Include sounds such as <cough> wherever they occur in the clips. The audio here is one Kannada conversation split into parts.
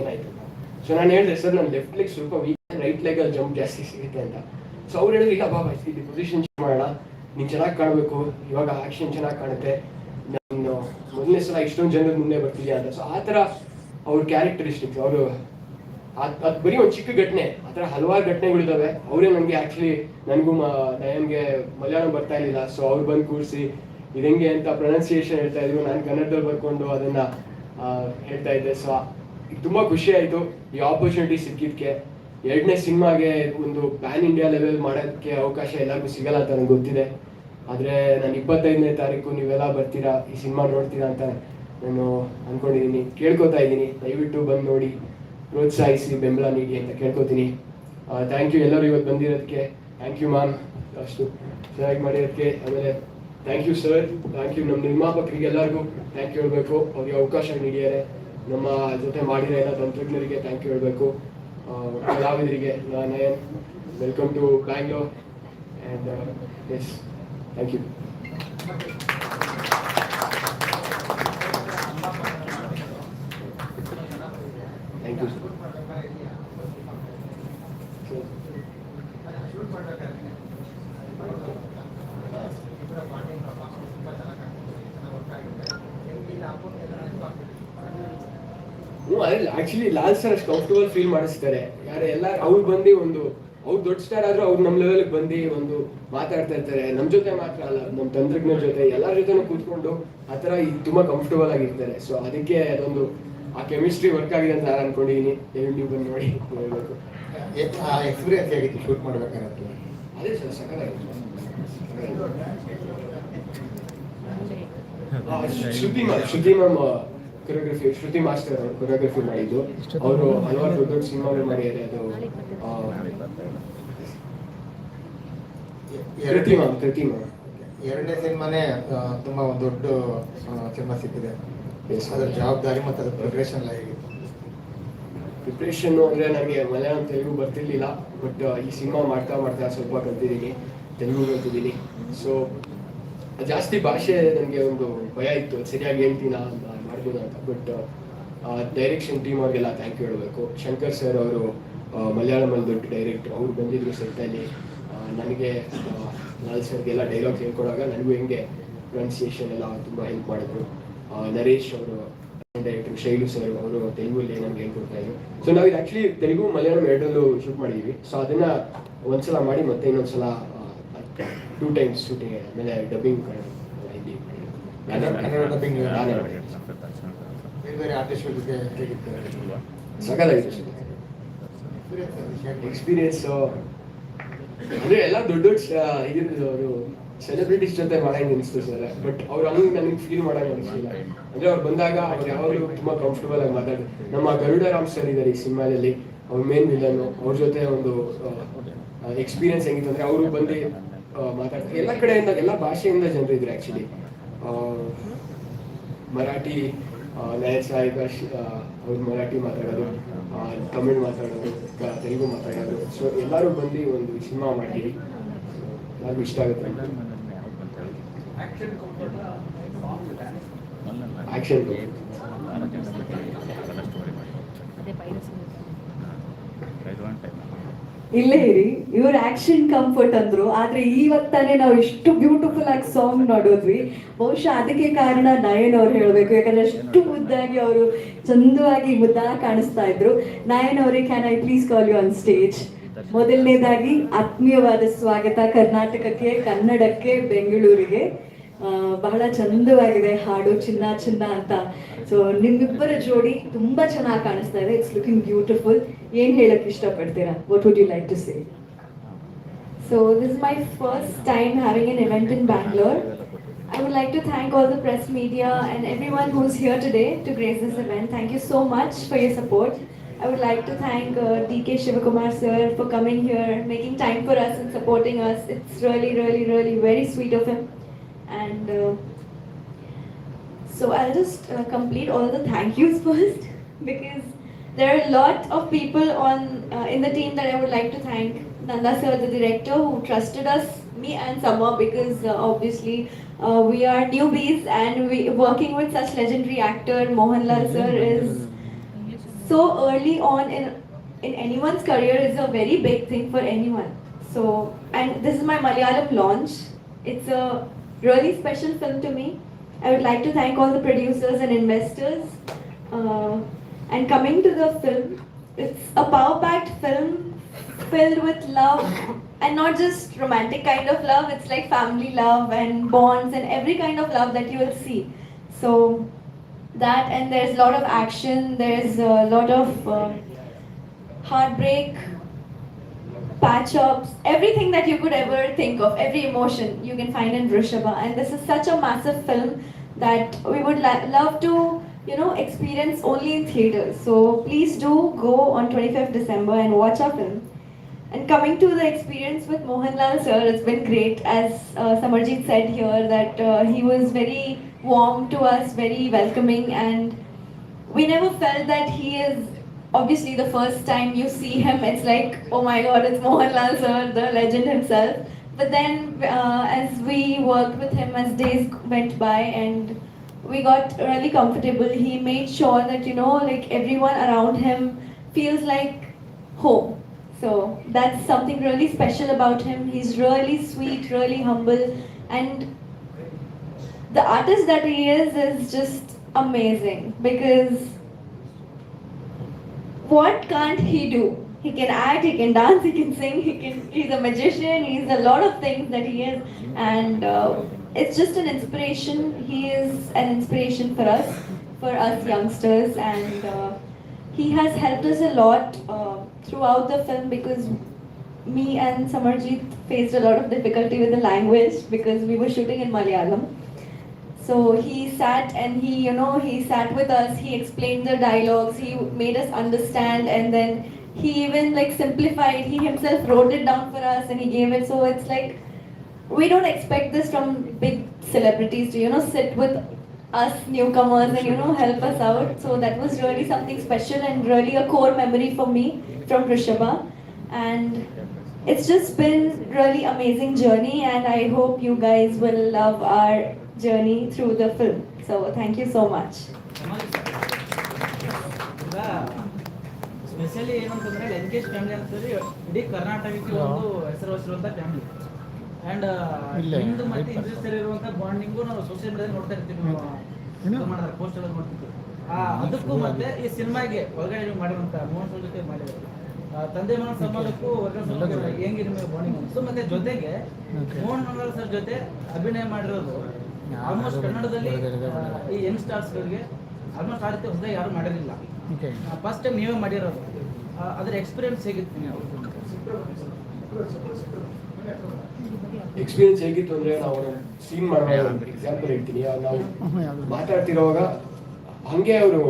ಏನಾಯ್ತು ಸೊ ನಾನು ಹೇಳಿದೆ, ಸರ್ ನನ್ನ ಲೆಫ್ಟ್ ಲೆಗ್ ಸ್ವಲ್ಪ ವೀಕ್ ರೈಟ್ ಲೆಗಲ್ಲಿ ಜಂಪ್ ಜಾಸ್ತಿ ಸಿಗುತ್ತೆ ಅಂತ. ಸೊ ಅವ್ರು ಹೇಳಿದ್ರು, ಇಲ್ಲ ಬಾಬಾ ಇಲ್ಲಿ ಪೊಸಿಷನ್ ಮಾಡೋಣ. ನೀನು ಚೆನ್ನಾಗಿ ಕಾಣಬೇಕು. ಇವಾಗ ಆಕ್ಷನ್ ಚೆನ್ನಾಗಿ ಕಾಣುತ್ತೆ. ನಾನು ಮೊದಲನೇ ಸಲ ಇಷ್ಟೊಂದು ಜನರ ಮುಂದೆ ಬರ್ತಿದ್ಯಾ ಅಂತ. ಸೊ ಆ ಥರ ಅವ್ರ ಕ್ಯಾರೆಕ್ಟರಿಸ್ಟಿಕ್ಸ್ ಅವರು ಅದು ಬರೀ ಒಂದು ಚಿಕ್ಕ ಘಟನೆ, ಆ ಥರ ಹಲವಾರು ಘಟನೆಗಳಿದ್ದಾವೆ ಅವರೇ ನನಗೆ ಆ್ಯಕ್ಚುಲಿ ನನಗೂ ನಯನ್ಗೆ ಮಲಯಾಳಂ ಬರ್ತಾ ಇರಲಿಲ್ಲ. ಸೊ ಅವ್ರು ಬಂದು ಕೂರಿಸಿ ಇದಂಗೆ ಅಂತ ಪ್ರೊನೌನ್ಸಿಯೇಷನ್ ಹೇಳ್ತಾ ಇದ್ರು. ನಾನು ಕನ್ನಡದಲ್ಲಿ ಬರ್ಕೊಂಡು ಅದನ್ನ ಹೇಳ್ತಾ ಇದ್ದೆ. ಸೊ ತುಂಬ ಖುಷಿ ಆಯಿತು. ಈ ಆಪರ್ಚುನಿಟಿ ಸಿಕ್ಕಿದ್ದಕ್ಕೆ ಎರಡನೇ ಸಿನಿಮಾಗೆ ಒಂದು ಪ್ಯಾನ್ ಇಂಡಿಯಾ ಲೆವೆಲ್ ಮಾಡೋದಕ್ಕೆ ಅವಕಾಶ ಎಲ್ಲರಿಗೂ ಸಿಗಲ್ಲ ಅಂತ ನನಗೆ ಗೊತ್ತಿದೆ. ಆದರೆ ನಾನು ಇಪ್ಪತ್ತೈದನೇ ತಾರೀಕು ನೀವೆಲ್ಲ ಬರ್ತೀರಾ, ಈ ಸಿನಿಮಾ ನೋಡ್ತೀರಾ ಅಂತ ನಾನು ಅಂದ್ಕೊಂಡಿದ್ದೀನಿ ಕೇಳ್ಕೊತಾ ಇದ್ದೀನಿ. ದಯವಿಟ್ಟು ಬಂದು ನೋಡಿ, ಪ್ರೋತ್ಸಾಹಿಸಿ ಬೆಂಬಲ ನೀಡಿ ಅಂತ ಕೇಳ್ಕೊತೀನಿ. ಥ್ಯಾಂಕ್ ಯು ಎಲ್ಲರೂ ಇವತ್ತು ಬಂದಿರೋದಕ್ಕೆ. ಥ್ಯಾಂಕ್ ಯು ಮ್ಯಾಮ್ ಅಷ್ಟು ಚೆನ್ನಾಗಿ ಮಾಡಿರೋದಕ್ಕೆ. ಆಮೇಲೆ thank you sir thank you ನಮ್ಮ ನಿರ್ಮಾಪಕರಿಗೆ ಎಲ್ಲರಿಗೂ. ಥ್ಯಾಂಕ್ ಯು ಹೇಳಬೇಕು. ಅವ್ರಿಗೆ ಅವಕಾಶ ನೀಡಿದ್ದಾರೆ. ನಮ್ಮ ಜೊತೆ ಮಾಡಿರೋ ಎಲ್ಲ ತಂತ್ರಜ್ಞರಿಗೆ ಥ್ಯಾಂಕ್ ಯು ಹೇಳಬೇಕು. ಕಲಾವಿದರಿಗೆ ನಾನು welcome to Bangalore and yes thank you thank you sir ಹ್ಞೂ ಅದೇ ಆಕ್ಚುಲಿ ಲಾಲ್ ಫೀಲ್ ಮಾಡಿಸ್ತಾರೆ. ಯಾರು ಎಲ್ಲ ಅವ್ರು ಬಂದು ಒಂದು ಅವ್ರು ದೊಡ್ಡ ಸ್ಟಾರ್ ಆದ್ರೂ ಅವ್ರು ನಮ್ಮ ಲೆವೆಲ್ಗೆ ಬಂದು ಒಂದು ಮಾತಾಡ್ತಾ ಇರ್ತಾರೆ. ನಮ್ಮ ಜೊತೆ ಮಾತ್ರ ಅಲ್ಲ ನಮ್ಮ ತಂತ್ರಜ್ಞರ ಜೊತೆ ಎಲ್ಲರ ಜೊತೆನೂ ಕೂತ್ಕೊಂಡು ಆ ಥರ ತುಂಬ ಕಂಫರ್ಟಬಲ್ ಆಗಿರ್ತಾರೆ. ಸೊ ಅದಕ್ಕೆ ಅದೊಂದು ಆ ಕೆಮಿಸ್ಟ್ರಿ ವರ್ಕ್ ಆಗಿದೆ ಅಂತ ನಾನು ಅನ್ಕೊಂಡಿದ್ದೀನಿ ನೀವು ಬಂದು ನೋಡಿ ಹೇಳ್ಬೇಕು. ಎಕ್ಸ್ಪೀರಿಯನ್ಸ್ ಹೇಗಿತ್ತು? ಶೂಟ್ ಮಾಡ್ಬೇಕಾದ್ರೆ ಅದೇ ಸರ್ ಸಕಲ Shuddhi ma'am Shuddhi ma'am choreography Shruti master ಅವರು ಕೊರಿಯೋಗ್ರಫಿ ಮಾಡಿದ್ದು. ಅವರು ಹಲವಾರು ದೊಡ್ಡ ದೊಡ್ಡ ಸಿನಿಮಾಗಳು ಮಾಡಿದ್ದಾರೆ. ಅದು ಎರಡನೇ ಸಿನಿಮಾನೇ ತುಂಬಾ ಒಂದು ದೊಡ್ಡ ಸಿನಿಮಾ ಸಿಕ್ಕಿದೆ. ಅದರ ಜವಾಬ್ದಾರಿ ಮತ್ತು ಅದರ ಪ್ರಿಪ್ರೇಷನ್ ಎಲ್ಲ ಹೇಗಿತ್ತು ಪ್ರಿಪ್ರೇಷನ್ ಅಂದರೆ ನನಗೆ ಮಲಯಾಳಂ ತೆಲುಗು ಬರ್ತಿರ್ಲಿಲ್ಲ ಬಟ್ ಈ ಸಿನಿಮಾ ಮಾಡ್ತಾ ಮಾಡ್ತಾ ಸ್ವಲ್ಪ ಕಲ್ತಿದ್ದೀನಿ ತೆಲುಗು ಕಲ್ತಿದ್ದೀನಿ. ಸೊ ಜಾಸ್ತಿ ಭಾಷೆ ನನಗೆ ಒಂದು ಭಯ ಇತ್ತು. ಸರಿಯಾಗಿ ಹೇಳ್ತೀನಾ ಅಂತ. ಮಾಡ್ಬೋದು ಅಂತ. ಬಟ್ ಡೈರೆಕ್ಷನ್ ಟೀಮ್ ಅವ್ರಿಗೆಲ್ಲ ಥ್ಯಾಂಕ್ ಯು ಹೇಳಬೇಕು. ಶಂಕರ್ ಸರ್ ಅವರು ಮಲಯಾಳಮಲ್ಲಿ ದೊಡ್ಡ ಡೈರೆಕ್ಟ್ರು ಅವ್ರು ಬಂದಿದ್ರು ಸೆಟ್ಟಲ್ಲಿ ನನಗೆ ಲಾಲ್ ಸರ್ಗೆಲ್ಲ ಡೈಲಾಗ್ ಹೇಳ್ಕೊಡಾಗ ನನಗೂ ಹೆಂಗೆ ಪ್ರೊನೌನ್ಸಿಯೇಷನ್ ಎಲ್ಲ ತುಂಬ ಹೆಲ್ಪ್ ಮಾಡಿದ್ರು. ನರೇಶ್ ಅವರು ಡೈರೆಕ್ಟರ್ ಶೈಲು ಸರ್ ಅವರು ತೆಲುಗಲ್ಲಿ ನಮ್ಗೆ ಹೇಳ್ಕೊಡ್ತಾ ಇದ್ರು. ಸೊ ನಾವು ಇದು ಆಕ್ಚುಲಿ ತೆಲುಗು ಮಲಯಾಳಂ ಎರಡರಲ್ಲೂ ಶೂಟ್ ಮಾಡಿದ್ವಿ. ಸೊ ಅದನ್ನ ಒಂದ್ಸಲ ಮಾಡಿ ಮತ್ತೆ ಇನ್ನೊಂದ್ಸಲ ಟೂ ಟೈಮ್ಸ್ ಶೂಟಿಂಗ್ ಆಮೇಲೆ ಡಬ್ಬಿಂಗ್ ಇದ್ದೀವಿ ಡಬ್ಬಿಂಗ್ ಬೇರೆ ಜೊತೆ ಹೇಗಿತ್ತು ಎಕ್ಸ್ಪೀರಿಯನ್ಸ್ ಅಂದ್ರೆ ಎಲ್ಲ ದೊಡ್ಡ ದೊಡ್ಡ ಅವರು ಸೆಲೆಬ್ರಿಟೀಸ್ ಜೊತೆ ಮಾಡಂಗೆ ಅನಿಸ್ತು ಸರ್ ಬಟ್ ಅವ್ರು ಹಂಗೆ ನನಗೆ ಫೀಲ್ ಮಾಡಂಗೆ ಅನಿಸ್ಲಿಲ್ಲ ಅಂದ್ರೆ ಅವ್ರು ಬಂದಾಗ ಅವ್ರು ಯಾವಾಗಲೂ ತುಂಬಾ ಕಂಫರ್ಟಬಲ್ ಆಗಿ ಮಾತಾಡಿ ನಮ್ಮ ಗರುಡ ರಾಮ್ ಸರ್ ಇದ್ದಾರೆ ಈ ಸಿನಿಮಾದಲ್ಲಿ ಅವ್ರ ಮೇನ್ ವಿಲನ್ ಅವ್ರ ಜೊತೆ ಒಂದು ಎಕ್ಸ್ಪೀರಿಯನ್ಸ್ ಹೆಂಗಿತ್ತು ಅಂದ್ರೆ ಅವರು ಬಂದು ಮಾತಾಡ್ತಾರೆ. ಎಲ್ಲ ಕಡೆಯಿಂದ ಎಲ್ಲ ಭಾಷೆಯಿಂದ ಜನರು ಇದ್ರು ಆಕ್ಚುಲಿ ಮರಾಠಿ ನಯ ನಾಯಕ ಅವ್ರು ಮರಾಠಿ ಮಾತಾಡೋದು ತಮಿಳು ಮಾತಾಡೋದು ತೆಲುಗು ಮಾತಾಡೋದು. ಸೊ ಎಲ್ಲರೂ ಬಂದು ಒಂದು ಸಿನಿಮಾ ಮಾಡಿ ಎಲ್ಲರಿಗೂ ಇಷ್ಟ ಆಗುತ್ತೆ. ಆಕ್ಷನ್ ಇಲ್ಲೇ ಇರಿ. ಇವ್ರ ಆಕ್ಷನ್ ಕಂಫರ್ಟ್ ಅಂದ್ರು. ಆದ್ರೆ ಇವತ್ತಾನೆ ನಾವು ಇಷ್ಟು ಬ್ಯೂಟಿಫುಲ್ ಆಗಿ ಸಾಂಗ್ ನೋಡಿದ್ವಿ. ಬಹುಶಃ ಅದಕ್ಕೆ ಕಾರಣ ನಯನ್ ಅವ್ರು ಹೇಳ್ಬೇಕು. ಯಾಕಂದ್ರೆ ಅಷ್ಟು ಮುದ್ದಾಗಿ ಅವರು ಚಂದವಾಗಿ ಮುದ್ದಾ ಕಾಣಿಸ್ತಾ ಇದ್ರು. ನಯನ್ ಅವರೇ can I please call you on stage ಮೊದಲನೇದಾಗಿ ಆತ್ಮೀಯವಾದ ಸ್ವಾಗತ. ಕರ್ನಾಟಕಕ್ಕೆ, ಕನ್ನಡಕ್ಕೆ, ಬೆಂಗಳೂರಿಗೆ. ಬಹಳ ಚಂದವಾಗಿದೆ ಹಾಡು, ಚಿನ್ನ ಚಿನ್ನ ಅಂತ. ಸೊ ನಿಮ್ಮಿಬ್ಬರ ಜೋಡಿ ತುಂಬಾ ಚೆನ್ನಾಗಿ ಕಾಣಿಸ್ತಾ ಇದೆ. ಇಟ್ಸ್ ಲುಕಿಂಗ್ ಬ್ಯೂಟಿಫುಲ್ ಏನ್ ಹೇಳಕ್ ಇಷ್ಟಪಡ್ತೀರಾ what would you like to say So this is my first time having an event in Bangalore. I would like to thank all the press media and everyone who's here today to grace this event. Thank you so much for your support. I would like to thank uh, DK Shivakumar sir for coming here, making time for us and supporting us. It's really, really, really very sweet of him. And uh, so I'll just uh, complete all the thank yous first <laughs> because there are a lot of people on uh, in the team that I would like to thank. Nanda sir, the director, who trusted us, me and Sama, because uh, obviously uh, we are newbies and we working with such legendary actor Mohanlal sir is so early on in in anyone's career is a very big thing for anyone. So, and this is my Malayalam launch. It's a really special film to me. I would like to thank all the producers and investors. Uh, and coming to the film, it's a power-packed film filled with love and not just romantic kind of love. It's like family love and bonds and every kind of love that you will see. So that and there's a lot of action. There's a lot of um, heartbreak, patch ups, everything that you could ever think of, every emotion you can find in Vrishabha. And this is such a massive film that we would love to, you know, experience only in theaters. So please do go on 25th December and watch our film. And coming to the experience with Mohanlal sir, it's been great. As uh, Samarjit said here, that uh, he was very warm to us, very welcoming, and we never felt that he is obviously the first time you see him, it's like, oh my god, it's Mohanlal sir, the legend himself. But then, uh, as we worked with him as days went by and we got really comfortable, he made sure that, you know, like everyone around him feels like home. So that's something really special about him. He's really sweet, really humble, and the artist that he is is just amazing because what can't he do? He can act, he can dance, he can sing, he can. He's a magician. He's a lot of things that he is, and uh, it's just an inspiration. He is an inspiration for us, for us youngsters, and uh, he has helped us a lot uh, throughout the film because me and Samarjit faced a lot of difficulty with the language because we were shooting in Malayalam. So he sat and he, you know, he sat with us, he explained the dialogues, he made us understand, and then he even like simplified, he himself wrote it down for us and he gave it. So it's like, we don't expect this from big celebrities to, you know, sit with us newcomers and, you know, help us out. So that was really something special and really a core memory for me from Rishabha. And it's just been really amazing journey and I hope you guys will love our journey through the film. So thank you so much. ಈಗ ಸ್ಪೆಷಲಿ ಏನಂತಂದ್ರೆ ಲಂಕೇಶ್ ಫ್ಯಾಮಿಲಿ ಅಂತಂದ್ರೆ ಇಡೀ ಕರ್ನಾಟಕಕ್ಕೆ ಒಂದು ಹೆಸರುವಾಸಿರುವಂತ ಫ್ಯಾಮಿಲಿ ಅಂಡ್ ಇಲ್ಲೇ, ನಿಮ್ದು ಮತ್ತೆ ಐದು ಇಂದ್ರಿಸ್ ಇರುವಂತ ಬಾಂಡಿಂಗು ನಾವು ಸೋಷಿಯಲ್ ಮೀಡಿಯಾ ನೋಡ್ತಾ ಇರ್ತೀವಿ ನಾವು. ಮಾಡಿದ್ರೆ ಪೋಸ್ಟ್ ಎಲ್ಲ ನೋಡ್ತಿರ್ತೀವಿ. ಆ, ಅದಕ್ಕೂ ಮತ್ತೆ ಈ ಸಿನಿಮಾಗೆ ಒಳಗಡೆ ನೀವು ಮಾಡಿರುವಂತ ಮೋಹನ್ ಸರ್ ಜೊತೆ ಮಾಡಿದ್ರು ತಂದೆ ಮನ ಸಂಬಂಧಕ್ಕೂ ವರ್ಗ ಸಂಬಂಧಕ್ಕೂ ಹೆಂಗೆ ನಿಮಗೆ ಬಾಂಡಿಂಗ್ ಅನಿಸ್ತು ಮತ್ತೆ ಜೊತೆಗೆ ಮೋಹನ್ ಮಂಗಲ್ ಸರ್ ಜೊತೆ ಅಭಿನಯ ಮಾಡಿರೋದು ಆಲ್ಮೋಸ್ಟ್ ಕನ್ನಡದಲ್ಲಿ ಈ ಯಂಗ್ ಸ್ಟಾರ್ಸ್ಗಳಿಗೆ ಆಲ್ಮೋಸ್ಟ್ ಆ ರೀತಿ ಹೊಸದಾಗಿ ಯಾರು ಮಾಡಿರಲಿಲ್ಲ. ಫಸ್ಟ್ ಟೈಮ್ ನೀವೇ ಮಾಡಿರೋದು. ಅದರ ಅದ್ರ ಎಕ್ಸ್ಪೀರಿಯನ್ಸ್ ಹೇಗಿತ್ತು ನೀವು? ಎಕ್ಸ್ಪೀರಿಯನ್ಸ್ ಹೇಗಿತ್ತು ಅಂದ್ರೆ ನಾವು ಸೀನ್ ಮಾಡೋಣ ಎಕ್ಸಾಂಪಲ್ ಹೇಳ್ತೀನಿ. ನಾವು ಮಾತಾಡ್ತಿರೋವಾಗ ಹಂಗೆ ಅವರು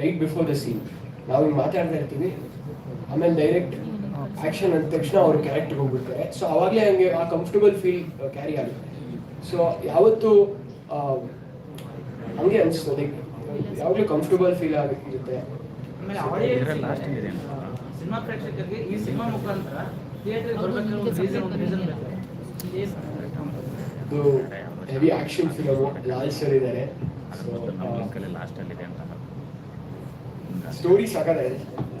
ರೈಟ್ ಬಿಫೋರ್ ದ ಸೀನ್ ನಾವು ಹಿಂಗೆ ಮಾತಾಡ್ತಾ ಇರ್ತೀವಿ. ಆಮೇಲೆ ಡೈರೆಕ್ಟ್ ಆಕ್ಷನ್ ಅಂದ ತಕ್ಷಣ ಅವ್ರ ಕ್ಯಾರೆಕ್ಟರ್ ಹೋಗ್ಬಿಡ್ತಾರೆ. ಸೊ ಅವಾಗಲೇ ಹಂಗೆ ಆ ಕಂಫರ್ಟಬಲ್ ಫೀಲ್ ಕ್ಯಾರಿ ಆಗುತ್ತೆ. ಸೊ ಯಾವತ್ತು ಹಂಗೆ ಅನಿಸ್ತು. ಲೈಕ್ ಯಾವಾಗಲೂ ಕಂಫರ್ಟಬಲ್ ಫೀಲ್ ಆಗುತ್ತೆ ಸಿನಿಮಾ ಪ್ರೇಕ್ಷಕರಿಗೆ ಈ ಸಿನಿಮಾ ಮುಖಾಂತರ ಇದು heavy action film Lal sir ಇದ್ದಾರೆ. ಸ್ಟೋರಿ ಸಾಕಾಗಿದೆ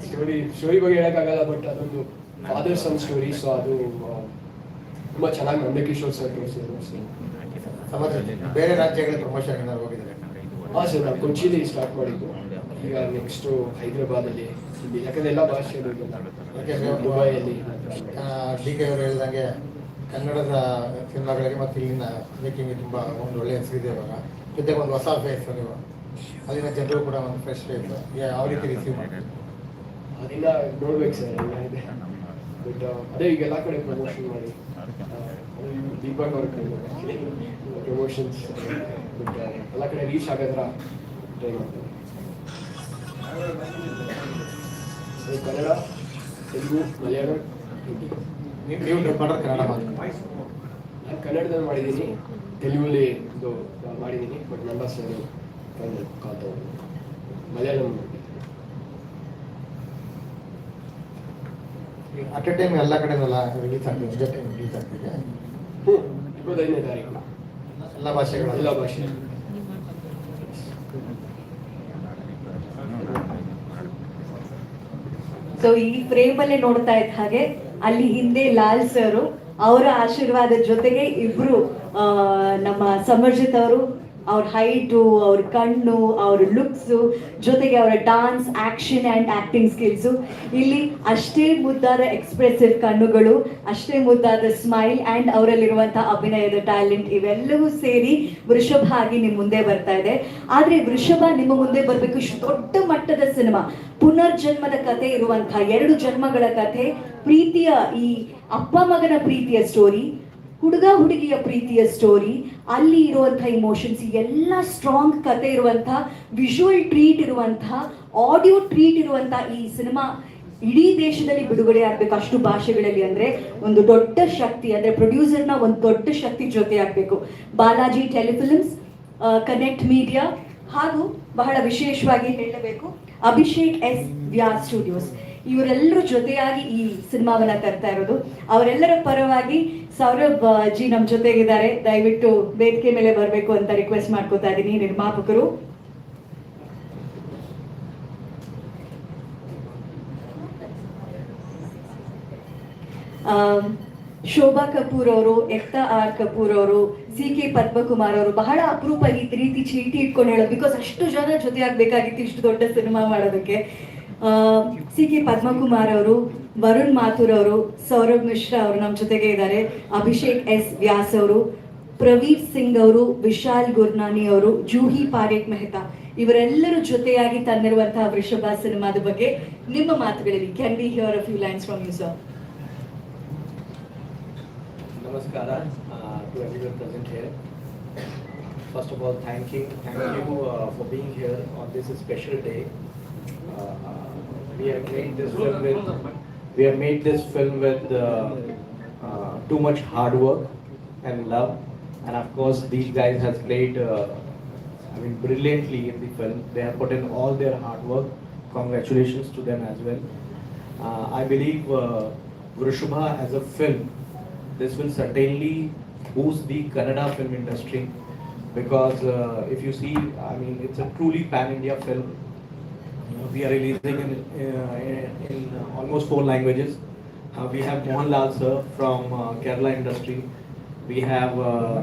ಸ್ಟೋರಿ ಸ್ಟೋರಿ ಬಗ್ಗೆ ಹೇಳಕ್ಕಾಗಲ್ಲ ಬಟ್ ಅದೊಂದು ಫಾದರ್ ಸನ್ ಸ್ಟೋರಿ ಸೊ ಅದು ತುಂಬಾ ಚೆನ್ನಾಗಿ ನಂದಕಿಶೋರ್ ಸರ್ ತೋರಿಸಿದ್ರು. ಬೇರೆ ರಾಜ್ಯಗಳ ಪ್ರಮೋಷನ್ ಏನಾದ್ರು ಹೋಗಿದ್ದಾರೆ ಹಾಂ ಸರ್ ನಾವು ಕೊಚ್ಚಿಲಿ ಸ್ಟಾರ್ಟ್ ಮಾಡಿದ್ದು. ಈಗ ನೆಕ್ಸ್ಟು ಹೈದರಾಬಾದಲ್ಲಿ ಅಲ್ಲಿ ಯಾಕಂದ್ರೆ ಎಲ್ಲ ಭಾಷೆ ಯಾಕೆ ದುಬೈಯಲ್ಲಿ. ಡಿ ಕೆ ಅವರು ಹೇಳಿದಂಗೆ ಕನ್ನಡದ ಸಿನಿಮಾಗಳಿಗೆ ಮತ್ತೆ ಇಲ್ಲಿನ ಮೇಕಿಂಗ್ ತುಂಬ ಒಂದು ಒಳ್ಳೆಯ ಇದೆ ಇವಾಗ. ಜೊತೆಗೆ ಒಂದು ಹೊಸ ಫೇಸ್ ನೀವು. ಅಲ್ಲಿನ ಜನರು ಕೂಡ ಒಂದು ಫ್ರೆಶ್ ಫೇಸ್ ಯಾವ ರೀತಿ ರಿಸೀವ್ ಮಾಡ್ತಾರೆ? ಅದೆಲ್ಲ ನೋಡ್ಬೇಕು ಸರ್ ಎಲ್ಲ ಇದೆ. ಬಟ್ ಅದೇ ಈಗ ಎಲ್ಲ ಕಡೆ ಪ್ರಮೋಷನ್ ಮಾಡಿ. ದೀಪಕ್ ಅವ್ರ ಕಡೆ ಪ್ರಮೋಷನ್ಸ್ ಬಟ್ ಎಲ್ಲ ಕಡೆ ರೀಚ್ ಆಗೋದ್ರ ಟ್ರೈ ಮಾಡ್ತಾರೆ ಕನ್ನಡ ತೆಲುಗು ಮಲಯಾಳಂ ನೀವು ಮಾಡೋದು ಕನ್ನಡ ನಾನು ಕನ್ನಡದಲ್ಲಿ ಮಾಡಿದ್ದೀನಿ ತೆಲುಗಲ್ಲಿ ಇದು ಮಾಡಿದ್ದೀನಿ ಬಟ್ ನನ್ನ ಸರ್ ಕನ್ನಡ ಕಾಲ್ ಮಲಯಾಳಂ ಅಟ್ ಎ ಟೈಮ್ ಎಲ್ಲ ಕಡೆನಲ್ಲ ರಿಲೀಸ್ ಆಗ್ತಿದೆ ಟೈಮ್ ರಿಲೀಸ್ ಆಗ್ತಿದೆ ಹ್ಞೂ ಇಪ್ಪತ್ತೈದನೇ ತಾರೀಕು ಎಲ್ಲ ಭಾಷೆಗಳು ಎಲ್ಲ ಭಾಷೆ ಸೊ ಈ ಫ್ರೇಮ್ ಅಲ್ಲಿ ನೋಡ್ತಾ ಇದ್ದ ಹಾಗೆ, ಅಲ್ಲಿ ಹಿಂದೆ ಲಾಲ್ ಸರ್, ಅವರ ಆಶೀರ್ವಾದ ಜೊತೆಗೆ ಇಬ್ರು ನಮ್ಮ ಸಮರ್ಜಿತ್ ಅವರು ಅವ್ರ ಹೈಟು ಅವ್ರ ಕಣ್ಣು, ಅವ್ರ ಲುಕ್ಸು ಜೊತೆಗೆ ಅವರ dance action and acting skills ಇಲ್ಲಿ ಅಷ್ಟೇ ಮುದ್ದಾದ ಎಕ್ಸ್ಪ್ರೆಸಿವ್ ಕಣ್ಣುಗಳು, ಅಷ್ಟೇ ಮುದ್ದಾದ ಸ್ಮೈಲ್ ಆ್ಯಂಡ್ ಅವರಲ್ಲಿರುವಂಥ ಅಭಿನಯದ ಟ್ಯಾಲೆಂಟ್ ಇವೆಲ್ಲವೂ ಸೇರಿ ವೃಷಭ ಆಗಿ ನಿಮ್ಮ ಮುಂದೆ ಬರ್ತಾ ಇದೆ. ಆದರೆ ವೃಷಭ ನಿಮ್ಮ ಮುಂದೆ ಬರಬೇಕು ಇಷ್ಟು ದೊಡ್ಡ ಮಟ್ಟದ ಸಿನಿಮಾ ಪುನರ್ಜನ್ಮದ ಕಥೆ ಇರುವಂಥ ಎರಡು ಜನ್ಮಗಳ ಕಥೆ, ಪ್ರೀತಿಯ ಈ ಅಪ್ಪ ಮಗನ ಪ್ರೀತಿಯ ಸ್ಟೋರಿ ಹುಡುಗ ಹುಡುಗಿಯ ಪ್ರೀತಿಯ ಸ್ಟೋರಿ ಅಲ್ಲಿ ಇರುವಂಥ ಇಮೋಷನ್ಸ್ ಎಲ್ಲ ಸ್ಟ್ರಾಂಗ್ ಕತೆ ಇರುವಂಥ ವಿಷುವಲ್ ಟ್ರೀಟ್ ಇರುವಂಥ ಆಡಿಯೋ ಟ್ರೀಟ್ ಇರುವಂಥ ಈ ಸಿನಿಮಾ ಇಡೀ ದೇಶದಲ್ಲಿ ಬಿಡುಗಡೆ ಆಗ್ಬೇಕು ಅಷ್ಟು ಭಾಷೆಗಳಲ್ಲಿ ಅಂದ್ರೆ ಒಂದು ದೊಡ್ಡ ಶಕ್ತಿ, ಅಂದ್ರೆ ಪ್ರೊಡ್ಯೂಸರ್ನ ಒಂದು ದೊಡ್ಡ ಶಕ್ತಿ ಜೊತೆ ಆಗ್ಬೇಕು. ಬಾಲಾಜಿ ಟೆಲಿಫಿಲ್ಮ್ಸ್ ಕನೆಕ್ಟ್ ಮೀಡಿಯಾ ಹಾಗೂ ಬಹಳ ವಿಶೇಷವಾಗಿ ಹೇಳಬೇಕು ಅಭಿಷೇಕ್ ಎಸ್ ವ್ಯಾಸ್ ಸ್ಟುಡಿಯೋಸ್ ಇವರೆಲ್ಲರ ಜೊತೆಯಾಗಿ ಈ ಸಿನಿಮಾವನ್ನ ತರ್ತಾ ಇರೋದು. ಅವರೆಲ್ಲರ ಪರವಾಗಿ ಸೌರಭ್ ಜಿ ನಮ್ಮ ಜೊತೆಗಿದ್ದಾರೆ. ದಯವಿಟ್ಟು ವೇದಿಕೆ ಮೇಲೆ ಬರಬೇಕು ಅಂತ ರಿಕ್ವೆಸ್ಟ್ ಮಾಡ್ಕೋತಾ ಇದ್ದೀನಿ ನಿರ್ಮಾಪಕರು. ಶೋಭಾ ಕಪೂರ್ ಅವರು ಎಕ್ತಾ ಆರ್ ಕಪೂರ್ ಅವರು, ಸಿ ಕೆ ಪದ್ಮಕುಮಾರ್ ಅವರು ಬಹಳ ಅಪರೂಪ ಈ ರೀತಿ ಚೀಟಿ ಇಟ್ಕೊಂಡು ಹೇಳೋದು. ಬಿಕಾಸ್ ಅಷ್ಟು ಜನ ಜೊತೆ ಆಗ್ಬೇಕಾಗಿತ್ತು ಇಷ್ಟು ದೊಡ್ಡ ಸಿನಿಮಾ ಮಾಡೋದಕ್ಕೆ. ಸಿ ಕೆ ಪದ್ಮಕುಮಾರ್ ಅವರು ವರುಣ್ ಮಾಥುರ್ ಅವರು ಸೌರಭ್ ಮಿಶ್ರಾ ಅವರು ನಮ್ಮ ಜೊತೆಗೆ ಇದ್ದಾರೆ. ಅಭಿಷೇಕ್ ಎಸ್ ವ್ಯಾಸ್ ಅವರು ಪ್ರವೀರ್ ಸಿಂಗ್ ಅವರು ವಿಶಾಲ್ ಗುರ್ನಾನಿ ಅವರು ಜೂಹಿ ಪಾರೇಖ್ ಮೆಹ್ತಾ. ಇವರೆಲ್ಲರ ಜೊತೆಯಾಗಿ ತಂದಿರುವಂತಹ ವೃಷಭ ಸಿನಿಮಾದ ಬಗ್ಗೆ ನಿಮ್ಮ ಮಾತುಗಳಲ್ಲಿ can be hear a few lines from you sir ನಮಸ್ಕಾರ to everyone present here first First of all, you uh, for being here on this special day. Uh, we have made this film with, have uh, uh, too much hard work and love, and of course these guys has played, uh, I mean, brilliantly in the film. They have put in all their hard work. Congratulations to them as well. Uh, I believe uh, Vrishubha as a film this will certainly boost the Kannada film industry because uh, if you see, I mean, it's a truly pan-India film. Know, we are releasing in, uh, in, in almost four languages. Uh, we have Mohanlal sir from uh, Kerala industry. We have uh,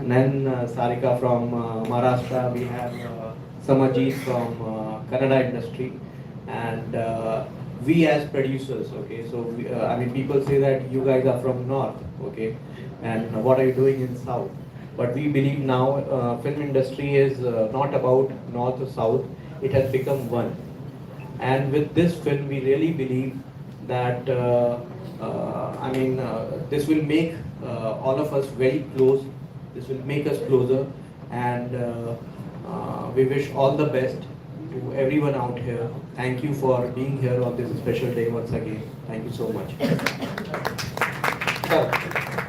Nan uh, Sarika from uh, Maharashtra. We have uh, Samajit from uh, Kannada industry. And uh, we as producers, okay, so we, uh, I mean, people say that you guys are from North, okay, and what are you doing in South? But we believe now uh, film industry is uh, not about North or South, it has become one. And with this film, we really believe that, uh, uh, I mean, uh, this will make uh, all of us very close. This will make us closer, and uh, uh, we wish all the best to everyone out here. Thank you for being here on this special day once again. Thank you so much. Sir,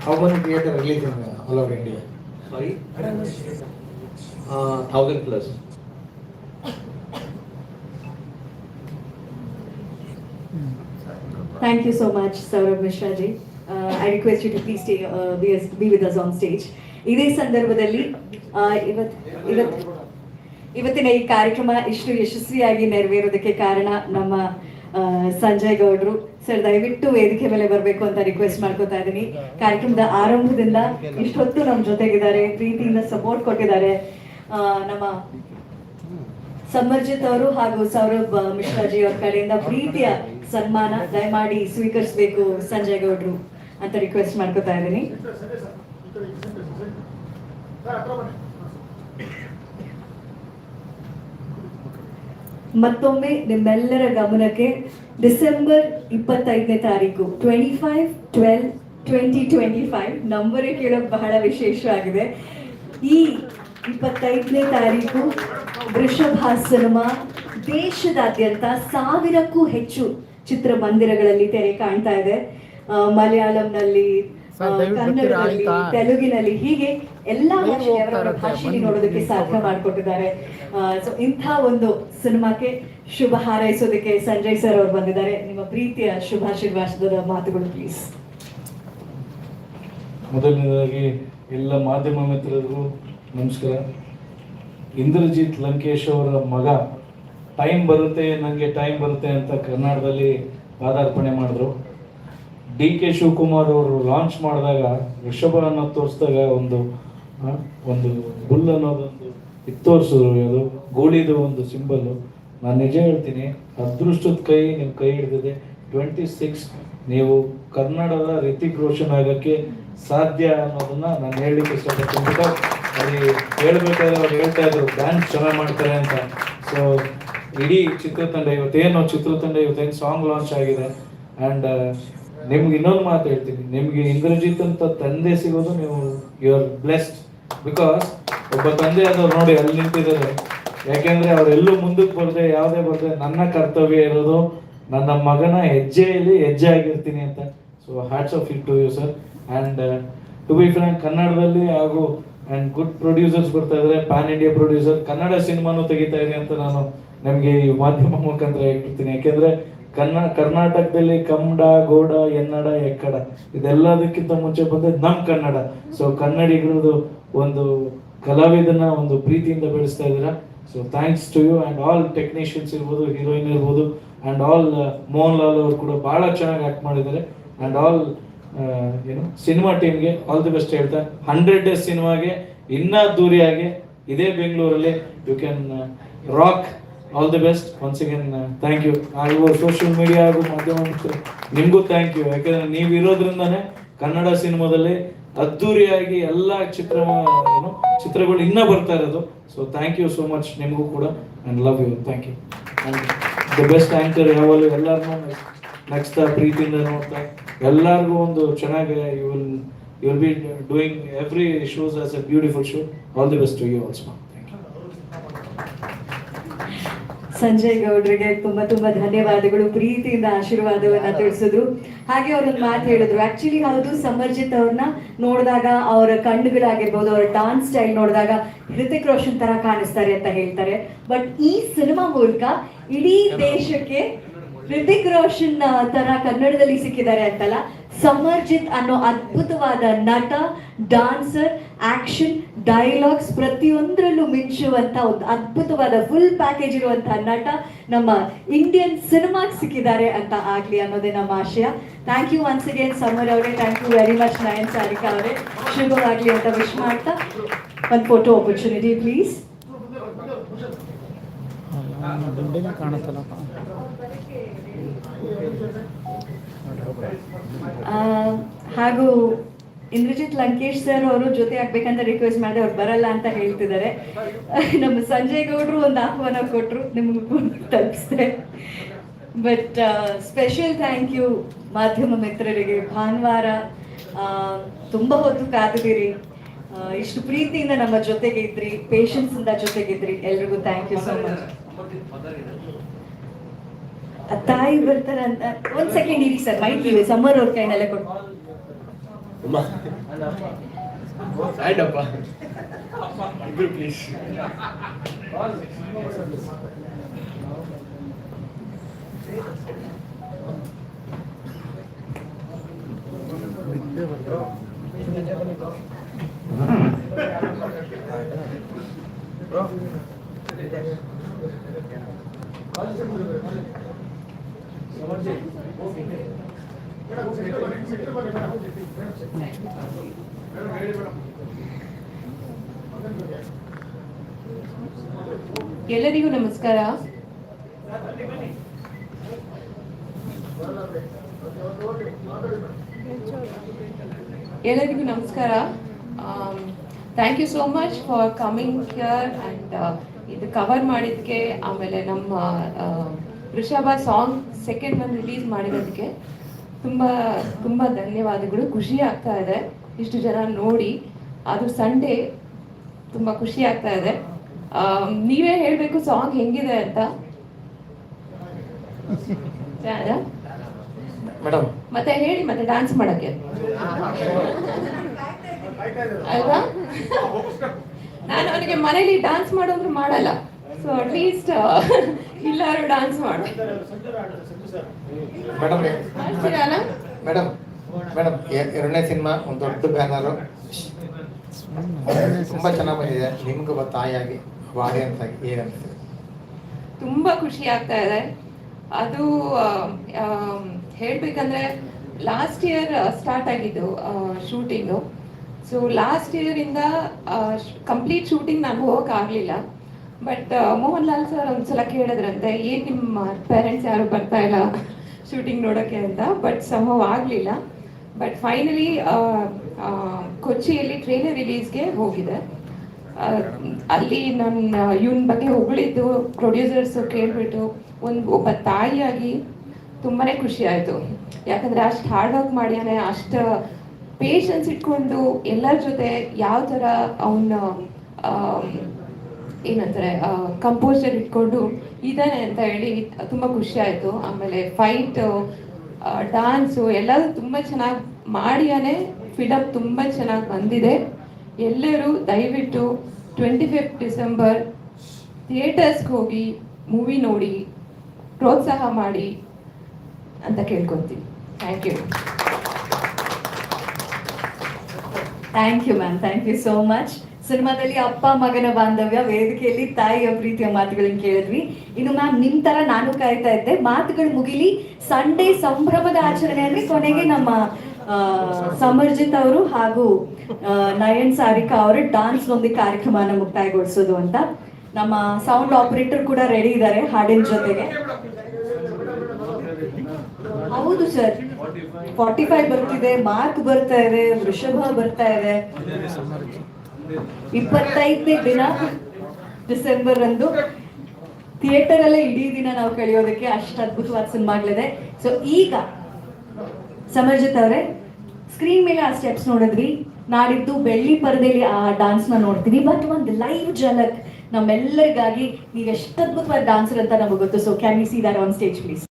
how many theatre release in uh, all over India? Sorry? Uh, thousand plus. Thank you so much, Saurabh Mishra ji. Uh, I request you to please stay, uh, be, be with us on stage. ಇದೇ ಸಂದರ್ಭದಲ್ಲಿ ಇವತ್ತಿನ ಈ ಕಾರ್ಯಕ್ರಮ ಇಷ್ಟು ಯಶಸ್ವಿಯಾಗಿ ನೆರವೇರೋದಕ್ಕೆ ಕಾರಣ ನಮ್ಮ ಸಂಜಯ್ ಗೌಡ್ರು ಸರ್ ದಯವಿಟ್ಟು ವೇದಿಕೆ ಮೇಲೆ ಬರಬೇಕು ಅಂತ ರಿಕ್ವೆಸ್ಟ್ ಮಾಡ್ಕೋತಾ ಇದ್ದೀನಿ ಕಾರ್ಯಕ್ರಮದ ಆರಂಭದಿಂದ ಇಷ್ಟೊತ್ತು ನಮ್ಮ ಜೊತೆಗಿದ್ದಾರೆ ಪ್ರೀತಿಯಿಂದ ಸಪೋರ್ಟ್ ಕೊಟ್ಟಿದ್ದಾರೆ ನಮ್ಮ ಸಮರ್ಜಿತ್ ಅವರು ಹಾಗೂ ಸೌರಭ್ ಮಿಶ್ರಾಜಿ ಅವ್ರ ಕಡೆಯಿಂದ ಪ್ರೀತಿಯ ಸನ್ಮಾನ ದಯಮಾಡಿ ಸ್ವೀಕರಿಸಬೇಕು ಸಂಜಯ್ ಗೌಡ್ರು ಅಂತ ರಿಕ್ವೆಸ್ಟ್ ಮಾಡ್ಕೋತಾ ಇದ್ದೀನಿ. ಮತ್ತೊಮ್ಮೆ ನಿಮ್ಮೆಲ್ಲರ ಗಮನಕ್ಕೆ ಡಿಸೆಂಬರ್ ಇಪ್ಪತ್ತೈದನೇ ತಾರೀಕು twenty five twelve twenty twenty five ನಂಬರೇ ಕೇಳೋಕೆ ಬಹಳ ವಿಶೇಷವಾಗಿದೆ ಈ ಇಪ್ಪತ್ತೈದನೇ ತಾರೀಕು ವೃಷಭ ಸಿನಿಮಾ ದೇಶದಾದ್ಯಂತ ಸಾವಿರಕ್ಕೂ ಹೆಚ್ಚು ಚಿತ್ರಮಂದಿರಗಳಲ್ಲಿ ತೆರೆ ಕಾಣ್ತಾ ಇದೆ. ಮಲಯಾಳಂನಲ್ಲಿ ಕನ್ನಡದಲ್ಲಿ ತೆಲುಗಿನಲ್ಲಿ ಹೀಗೆ ಎಲ್ಲಾ ಭಾಷೆಯವರ ಭಾಷೆಯಲ್ಲಿ ನೋಡೋದಕ್ಕೆ ಸಾಧ್ಯ ಮಾಡಿಕೊಟ್ಟಿದ್ದಾರೆ. ಸೊ ಇಂಥ ಒಂದು ಸಿನಿಮಾಕ್ಕೆ ಶುಭ ಹಾರೈಸೋದಕ್ಕೆ ಸಂಜಯ್ ಸರ್ ಅವರು ಬಂದಿದ್ದಾರೆ. ನಿಮ್ಮ ಪ್ರೀತಿಯ ಶುಭಾಶೀರ್ವಾದದ ಮಾತುಗಳು ಪ್ಲೀಸ್ ಮೊದಲನೇದಾಗಿ ಎಲ್ಲ ಮಾಧ್ಯಮ ಮಿತ್ರರಿಗೂ ನಮಸ್ಕಾರ. ಇಂದ್ರಜಿತ್ ಲಂಕೇಶ್ ಅವರ ಮಗ ಟೈಮ್ ಬರುತ್ತೆ ನನಗೆ ಟೈಮ್ ಬರುತ್ತೆ ಅಂತ ಕನ್ನಡದಲ್ಲಿ ಪಾದಾರ್ಪಣೆ ಮಾಡಿದ್ರು. ಡಿ ಕೆ ಶಿವಕುಮಾರ್ ಅವರು ಲಾಂಚ್ ಮಾಡಿದಾಗ ಋಷಭ ಅನ್ನೋದು ತೋರಿಸಿದಾಗ ಒಂದು ಒಂದು ಬುಲ್ ಅನ್ನೋದೊಂದು ಇದು ತೋರಿಸಿದ್ರು ಅದು. ಗೋಳಿದು ಒಂದು ಸಿಂಬಲ್ಲು ನಾನು ನಿಜ ಹೇಳ್ತೀನಿ, ಅದೃಷ್ಟದ ಕೈ ನಿಮ್ಮ ಕೈ ಹಿಡಿದಿದೆ. ಟ್ವೆಂಟಿ ಸಿಕ್ಸ್ ನೀವು ಕನ್ನಡದ ರಿತಿಕ್ ರೋಷನ್ ಆಗೋಕ್ಕೆ ಸಾಧ್ಯ ಅನ್ನೋದನ್ನ ನಾನು ಹೇಳಲಿಕ್ಕೆ ಇಷ್ಟಪಡ್ತೀನಿ. ಅಲ್ಲಿ ಹೇಳ್ಬೇಕಾದ್ರೆ ಅವ್ರು ಹೇಳ್ತಾ ಇದ್ರು ಡ್ಯಾನ್ಸ್ ಚೆನ್ನಾಗಿ ಮಾಡ್ತಾರೆ ಅಂತ. ಸೊ ಇಡೀ ಚಿತ್ರತಂಡ ಇವತ್ತೇನು ಚಿತ್ರತಂಡ ಇವತ್ತೇನು ಸಾಂಗ್ ಲಾಂಚ್ ಆಗಿದೆ. ಆ್ಯಂಡ್ ನಿಮ್ಗೆ ಇನ್ನೊಂದು ಮಾತು ಹೇಳ್ತೀನಿ. ನಿಮ್ಗೆ ಇಂದ್ರಜಿತ್ ಅಂತ ತಂದೆ ಸಿಗೋದು ನೀವು ಯು ಆರ್ ಬ್ಲೆಸ್ಡ್ ಬಿಕಾಸ್ ಒಬ್ಬ ತಂದೆ ಆದವರು ನೋಡಿ ಅಲ್ಲಿ ನಿಂತಿದ್ದಾರೆ. ಯಾಕೆಂದ್ರೆ ಅವರೆಲ್ಲೂ ಮುಂದಕ್ಕೆ ಬರದೆ, ಯಾವುದೇ ಬರದೆ ನನ್ನ ಕರ್ತವ್ಯ ಇರೋದು ನನ್ನ ಮಗನ ಹೆಜ್ಜೆಯಲ್ಲಿ ಹೆಜ್ಜೆ ಆಗಿರ್ತೀನಿ ಅಂತ. So hats off it to you sir and to be frank ಕನ್ನಡದಲ್ಲಿ ಹಾಗೂ ಆ್ಯಂಡ್ ಗುಡ್ ಪ್ರೊಡ್ಯೂಸರ್ಸ್ ಬರ್ತಾ ಇದ್ದಾರೆ ಪ್ಯಾನ್ ಇಂಡಿಯಾ ಪ್ರೊಡ್ಯೂಸರ್ ಕನ್ನಡ ಸಿನಿಮಾನು ತೆಗಿತಾ ಇದೆ ಅಂತ ನಾನು ನಮಗೆ ಈ ಮಾಧ್ಯಮ ಮುಖಾಂತರ ಹೇಳ್ತಿರ್ತೀನಿ ಯಾಕೆಂದ್ರೆ ಕನ್ನ ಕರ್ನಾಟಕದಲ್ಲಿ ಕನ್ನಡ, ಗೋಡ, ಎನ್ನಡ, ಎಕ್ಕಡ ಇದೆಲ್ಲದಕ್ಕಿಂತ ಮುಂಚೆ ಬಂದದ್ದು ನಮ್ಮ ಕನ್ನಡ. ಸೊ ಕನ್ನಡಿಗರದು ಒಂದು ಕಲಾವಿದನ ಒಂದು ಪ್ರೀತಿಯಿಂದ ಬೆಳೆಸ್ತಾ ಇದ್ದೀರಾ? So thanks to you and all technicians ಇರ್ಬೋದು ಹೀರೋಯಿನ್ ಇರ್ಬೋದು ಆ್ಯಂಡ್ ಆಲ್ ಮೋಹನ್ ಲಾಲ್ ಅವರು ಕೂಡ ಭಾಳ ಚೆನ್ನಾಗಿ ಆ್ಯಕ್ಟ್ ಮಾಡಿದ್ದಾರೆ. ಆ್ಯಂಡ್ ಆಲ್ ಏನು ಸಿನಿಮಾ ಟೀಮ್ಗೆ ಆಲ್ ದಿ ಬೆಸ್ಟ್ ಹೇಳ್ತಾ ಹಂಡ್ರೆಡ್ ಡೇಸ್ ಸಿನಿಮಾಗೆ ಇನ್ನೂ ದೂರಿಯಾಗಿ ಇದೇ ಬೆಂಗಳೂರಲ್ಲಿ you can rock all the best once again thank you ಹಾಗೂ ಸೋಷಿಯಲ್ ಮೀಡಿಯಾ ಹಾಗೂ ಮಾಧ್ಯಮ ನಿಮಗೂ ಥ್ಯಾಂಕ್ ಯು ಯಾಕಂದ್ರೆ ನೀವು ಇರೋದ್ರಿಂದಾನೇ ಕನ್ನಡ ಸಿನಿಮಾದಲ್ಲಿ ಅದ್ದೂರಿಯಾಗಿ ಎಲ್ಲ ಚಿತ್ರ ಚಿತ್ರಗಳು ಇನ್ನೂ ಬರ್ತಾ ಇರೋದು. So thank you so much ನಿಮಗೂ ಕೂಡ. And love you thank you the best anchor ಯಾವಾಗಲೂ ಎಲ್ಲರನ್ನೂ ನೆಕ್ಸ್ಟ್ ಪ್ರೀತಿಯಿಂದ ನೋಡ್ತಾ, ಎಲ್ಲರಿಗೂ ಒಂದು ಚೆನ್ನಾಗಿ you will you will be doing every shows as a beautiful show all the best to you also thank you Sanjay ಗೌಡ್ರಿಗೆ ತುಂಬಾ ತುಂಬಾ ಧನ್ಯವಾದಗಳು. ಪ್ರೀತಿಯಿಂದ ಆಶೀರ್ವಾದವನ್ನ ತಿಳಿಸಿದ್ರು. ಹಾಗೆ ಅವ್ರೊಂದು ಮಾತು ಹೇಳಿದ್ರು. ಆಕ್ಚುಲಿ ಹೌದು ಸಮರ್ಜಿತ್ ಅವ್ರನ್ನ ನೋಡಿದಾಗ ಅವರ ಕಣ್ಣುಗಳಾಗಿರ್ಬೋದು ಅವರ ಡಾನ್ಸ್ ಸ್ಟೈಲ್ ನೋಡಿದಾಗ ಹೃತಿಕ್ ರೋಷನ್ ತರ ಕಾಣಿಸ್ತಾರೆ ಅಂತ ಹೇಳ್ತಾರೆ. ಬಟ್ ಈ ಸಿನಿಮಾ ಮೂಲಕ ಇಡೀ ದೇಶಕ್ಕೆ ಹೃತಿಕ್ ರೋಷನ್ ತರ ಕನ್ನಡದಲ್ಲಿ ಸಿಕ್ಕಿದ್ದಾರೆ ಅಂತಲ್ಲ ಸಮರ್ಜಿತ್ ಅನ್ನೋ ಅದ್ಭುತವಾದ ನಟ ಡಾನ್ಸರ್ ಆಕ್ಷನ್ ಡೈಲಾಗ್ಸ್ ಪ್ರತಿಯೊಂದರಲ್ಲೂ ಮಿಂಚುವಂತ ಒಂದು ಅದ್ಭುತವಾದ ಫುಲ್ ಪ್ಯಾಕೇಜ್ ಇರುವಂತಹ ನಟ ನಮ್ಮ ಇಂಡಿಯನ್ ಸಿನಿಮಾಗೆ ಸಿಕ್ಕಿದ್ದಾರೆ ಅಂತ ಆಗ್ಲಿ ಅನ್ನೋದೇ ನಮ್ಮ ಆಶಯ. Thank you once again Samar ಅವರೇ. Thank you very much Nayan Sarika ಅವರೇ. ಶುಭವಾಗ್ಲಿ ಅಂತ ವಿಶ್ ಮಾಡ್ತಾ. ಒಂದು ಫೋಟೋ ಆಪರ್ಚುನಿಟಿ ಪ್ಲೀಸ್ ಹಾಗೂ ಇಂದ್ರಜಿತ್ ಲಂಕೇಶ್ ಸರ್ ಅವರು ಜೊತೆ ಆಗ್ಬೇಕಂತ ರಿಕ್ವೆಸ್ಟ್ ಮಾಡಿದೆ, ಅವ್ರು ಬರಲ್ಲ ಅಂತ ಹೇಳ್ತಿದ್ದಾರೆ. ನಮ್ಮ ಸಂಜಯ್ ಗೌಡ್ರು ಒಂದು ಆಹ್ವಾನ ಕೊಟ್ಟರು ನಿಮಗೂ ತಲುಪಿಸ್ದೆ. ಬಟ್ ಸ್ಪೆಷಲ್ ಥ್ಯಾಂಕ್ ಯು ಮಾಧ್ಯಮ ಮಿತ್ರರಿಗೆ. ಭಾನುವಾರ ತುಂಬ ಹೊತ್ತು ಕಾದಿದ್ದೀರಿ. ಇಷ್ಟು ಪ್ರೀತಿಯಿಂದ ನಮ್ಮ ಜೊತೆಗೆ ಇದ್ರಿ ಪೇಷನ್ಸ್ ಇಂದ ಜೊತೆಗಿದ್ರಿ ಎಲ್ರಿಗೂ ಥ್ಯಾಂಕ್ ಯು ಸೋ ಮಚ್ ತಾಯಿ ಬರ್ತಾರೆ ಅಂತ ಒಂದ್ ಸೆಕೆಂಡ್ ಇರಿ ಸರ್ ಮೈಕ್ ಇವೆ ಸಮ್ಮರ್ ಅವ್ರ ಕೈನಲ್ಲೇ ಕೊಟ್ಟು 엄마. 아이 아빠. 이불 플리즈. Thank you. ಎಲ್ಲರಿಗೂ ನಮಸ್ಕಾರ. ಎಲ್ಲರಿಗೂ ನಮಸ್ಕಾರ. Thank you so much for coming here and ಇದು ಕವರ್ ಮಾಡಿದ್ಕೆ ಆಮೇಲೆ ನಮ್ಮ ವೃಷಭ ಸಾಂಗ್ ಸೆಕೆಂಡ್ ಒಂದು ರಿಲೀಸ್ ಮಾಡಿರೋದಕ್ಕೆ. ತುಂಬ ತುಂಬಾ ಧನ್ಯವಾದಗಳು. ಖುಷಿ ಆಗ್ತಾ ಇದೆ. ಇಷ್ಟು ಜನ ನೋಡಿ. ಅದು ಸಂಡೇ ತುಂಬಾ ಖುಷಿ ಆಗ್ತಾ ಇದೆ. ನೀವೇ ಹೇಳಬೇಕು ಸಾಂಗ್ ಹೆಂಗಿದೆ ಅಂತ? ಮೇಡಮ್. ಮತ್ತೆ ಹೇಳಿ ಮತ್ತೆ ಡಾನ್ಸ್ ಮಾಡಕ್ಕೆ. ಅಲ್ವಾ? ನಾನು ಅವನಿಗೆ ಮನೇಲಿ ಡಾನ್ಸ್ ಮಾಡೋದ್ರು ಮಾಡಲ್ಲ. ಸೊ ಅಟ್ಲೀಸ್ಟ್ ಎಲ್ಲರೂ ಡಾನ್ಸ್ ಮಾಡು ಮೇಡಮ್ ಮೇಡಮ್ ಎರಡನೇ ಸಿನಿಮಾ ಒಂದು ದೊಡ್ಡ ಬ್ಯಾನರು ತುಂಬಾ ಚೆನ್ನಾಗಿ ಬಂದಿದೆ. ನಿಮ್ಗೆ ಒಬ್ಬ ತಾಯಿಯಾಗಿ ಆಡಿಯನ್ಸ್ ಆಗಿ ಏನನ್ಸುತ್ತೆ ತುಂಬಾ ಖುಷಿ ಆಗ್ತಾ ಇದೆ. ಅದು ಹೇಳಬೇಕಂದ್ರೆ ಲಾಸ್ಟ್ ಇಯರ್ ಸ್ಟಾರ್ಟ್ ಆಗಿದ್ದು ಶೂಟಿಂಗು ಸೊ ಲಾಸ್ಟ್ ಇಯರಿಂದ ಕಂಪ್ಲೀಟ್ ಶೂಟಿಂಗ್ ನಾನು ಹೋಗೋಕ್ಕಾಗಲಿಲ್ಲ ಬಟ್ ಮೋಹನ್ ಲಾಲ್ ಸರ್ ಒಂದ್ಸಲ ಕೇಳಿದ್ರಂತೆ ಏನ್ ನಿಮ್ಮ ಪೇರೆಂಟ್ಸ್ ಯಾರು ಬರ್ತಾ ಇಲ್ಲ? ಶೂಟಿಂಗ್ ನೋಡೋಕ್ಕೆ ಅಂತ ಬಟ್ ಸಂಭವ ಆಗಲಿಲ್ಲ. ಬಟ್ ಫೈನಲಿ ಕೊಚ್ಚಿಯಲ್ಲಿ ಟ್ರೈಲರ್ ರಿಲೀಸ್ಗೆ ಹೋಗಿದೆ. ಅಲ್ಲಿ ನನ್ನ ಇವನ್ ಬಗ್ಗೆ ಹೊಗಳಿದ್ದು ಪ್ರೊಡ್ಯೂಸರ್ಸ್ ಕೇಳಿಬಿಟ್ಟು ಒಂದು ಒಬ್ಬ ತಾಯಿಯಾಗಿ ತುಂಬಾ ಖುಷಿ ಆಯಿತು. ಯಾಕಂದ್ರೆ ಅಷ್ಟು ಹಾರ್ಡ್ ವರ್ಕ್ ಮಾಡ್ಯಾನೆ, ಅಷ್ಟು ಪೇಷನ್ಸ್ ಇಟ್ಕೊಂಡು ಎಲ್ಲರ ಜೊತೆ ಯಾವ ಥರ ಅವನ ಏನಂತಾರೆ ಕಂಪೋಸರ್ ಇಟ್ಕೊಂಡು ಇದ್ದಾನೆ ಅಂತ ಹೇಳಿ ತುಂಬ ಖುಷಿ ಆಯಿತು. ಆಮೇಲೆ ಫೈಟು ಡಾನ್ಸು ಎಲ್ಲರೂ ತುಂಬ ಚೆನ್ನಾಗಿ ಮಾಡಿಯಾನೆ ಫಿಡಪ್ ತುಂಬ ಚೆನ್ನಾಗಿ ಬಂದಿದೆ. ಎಲ್ಲರೂ ದಯವಿಟ್ಟು ಟ್ವೆಂಟಿ ಫಿಫ್ತ್ ಡಿಸೆಂಬರ್ ಥಿಯೇಟರ್ಸ್ಗೆ ಹೋಗಿ ಮೂವಿ ನೋಡಿ, ಪ್ರೋತ್ಸಾಹ ಮಾಡಿ ಅಂತ ಕೇಳ್ಕೊತೀನಿ thank you thank you ma'am thank you so much ಸಿನಿಮಾದಲ್ಲಿ ಅಪ್ಪ, ಮಗನ ಬಾಂಧವ್ಯ, ವೇದಿಕೆಯಲ್ಲಿ ತಾಯಿಯ ಪ್ರೀತಿಯ ಮಾತುಗಳನ್ನ ಕೇಳಿದ್ವಿ. ಇನ್ನು ಮ್ಯಾಮ್ ನಿಮ್ ತರ ನಾನು ಕಾಯ್ತಾ ಇದ್ದೆ. ಮಾತುಗಳು ಮುಗಿಲಿ ಸಂಡೇ ಸಂಭ್ರಮದ ಆಚರಣೆ ಅಂದ್ರೆ ಕೊನೆಗೆ ನಮ್ಮ ಸಮರ್ಜಿತ್ ಅವರು ಹಾಗೂ ನಯನ್ ಸಾರಿಕಾ ಅವರು ಡಾನ್ಸ್ ಒಂದು ಕಾರ್ಯಕ್ರಮನ ಮುಕ್ತಾಯಗೊಳಿಸೋದು ಅಂತ. ನಮ್ಮ ಸೌಂಡ್ ಆಪರೇಟರ್ ಕೂಡ ರೆಡಿ ಇದ್ದಾರೆ ಹಾಡಿನ ಜೊತೆಗೆ. ಹೌದು ಸರ್ ಫಾರ್ಟಿ ಫೈವ್ ಬರ್ತಿದೆ ಮಾರ್ಕ್ ಬರ್ತಾ ಇದೆ, ವೃಷಭ ಬರ್ತಾ ಇದೆ. ಇಪ್ಪತ್ತೈದನೇ ದಿನ ಡಿಸೆಂಬರ್ ಅಂದು ಥಿಯೇಟರ್ ಅಲ್ಲೇ ಇಡೀ ದಿನ ನಾವು ಕಳೆಯೋದಕ್ಕೆ ಅಷ್ಟು ಅದ್ಭುತವಾದ ಸಿನಿಮಾಗಳಿದೆ. ಸೊ ಈಗ ಸಮರ್ಜಿತ್ ಅವರೇ ಸ್ಕ್ರೀನ್ ಮೇಲೆ ಆ ಸ್ಟೆಪ್ಸ್ ನೋಡಿದ್ವಿ. ನಾಡಿದ್ದು ಬೆಳ್ಳಿ ಪರದೆಯಲ್ಲಿ ಆ ಡಾನ್ಸ್ನ ನೋಡ್ತೀವಿ ಬಟ್ ಒಂದು ಲೈವ್ ಜಲಕ್ ನಮ್ಮೆಲ್ಲರಿಗಾಗಿ ನೀವು ಎಷ್ಟು ಅದ್ಭುತವಾದ ಡಾನ್ಸರ್ ಅಂತ ನಮಗೆ ಗೊತ್ತು. So can you see that on stage please